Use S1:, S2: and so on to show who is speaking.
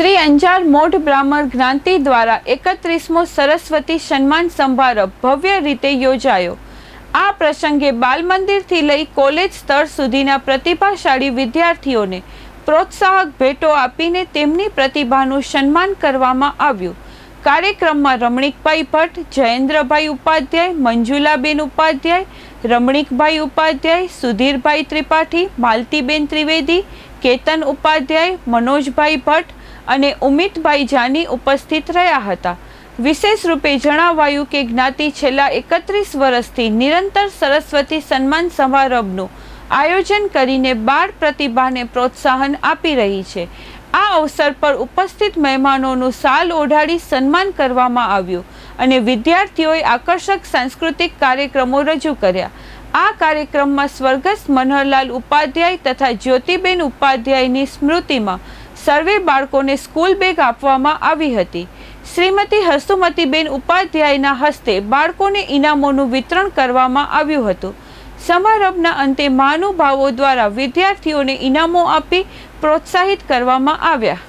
S1: શ્રી અંજાર મોઢ બ્રાહ્મણ જ્ઞાતિ દ્વારા એકત્રીસમો સરસ્વતી સન્માન સમારંભ ભવ્ય રીતે યોજાયો. આ પ્રસંગે બાલ મંદિરથી લઈ કોલેજ સ્તર સુધીના પ્રતિભાશાળી વિદ્યાર્થીઓને પ્રોત્સાહક ભેટો આપીને તેમની પ્રતિભાનું સન્માન કરવામાં આવ્યું. કાર્યક્રમમાં રમણીકભાઈ ભટ્ટ, જયેન્દ્રભાઈ ઉપાધ્યાય, મંજુલાબેન ઉપાધ્યાય, રમણીકભાઈ ઉપાધ્યાય, સુધીરભાઈ ત્રિપાઠી, માલતીબેન ત્રિવેદી, કેતન ઉપાધ્યાય, મનોજભાઈ ભટ્ટ અને ઉમિતભાઈ જાની ઉપસ્થિત રહ્યા હતા. વિશેષ રૂપે જણાવાયું કે જ્ઞાતિ છેલ્લા એકત્રીસ વર્ષથી નિરંતર સરસ્વતી સન્માન સમારંભનું આયોજન કરીને બાળ પ્રતિભાને પ્રોત્સાહન આપી રહી છે. આ અવસર પર ઉપસ્થિત મહેમાનોનું સાલ ઓઢાડી સન્માન કરવામાં આવ્યું અને વિદ્યાર્થીઓએ આકર્ષક સાંસ્કૃતિક કાર્યક્રમો રજૂ કર્યા. આ કાર્યક્રમમાં સ્વર્ગસ્થ મનોહરલાલ ઉપાધ્યાય તથા જ્યોતિબેન ઉપાધ્યાયની સ્મૃતિમાં સર્વે બાળકોને સ્કૂલ બેગ આપવામાં આવી હતી. શ્રીમતી હસુમતીબેન ઉપાધ્યાયના હસ્તે બાળકોને ઇનામોનું વિતરણ કરવામાં આવ્યું હતું. સમારંભના અંતે મહાનુભાવો દ્વારા વિદ્યાર્થીઓને ઇનામો આપી પ્રોત્સાહિત કરવામાં આવ્યા.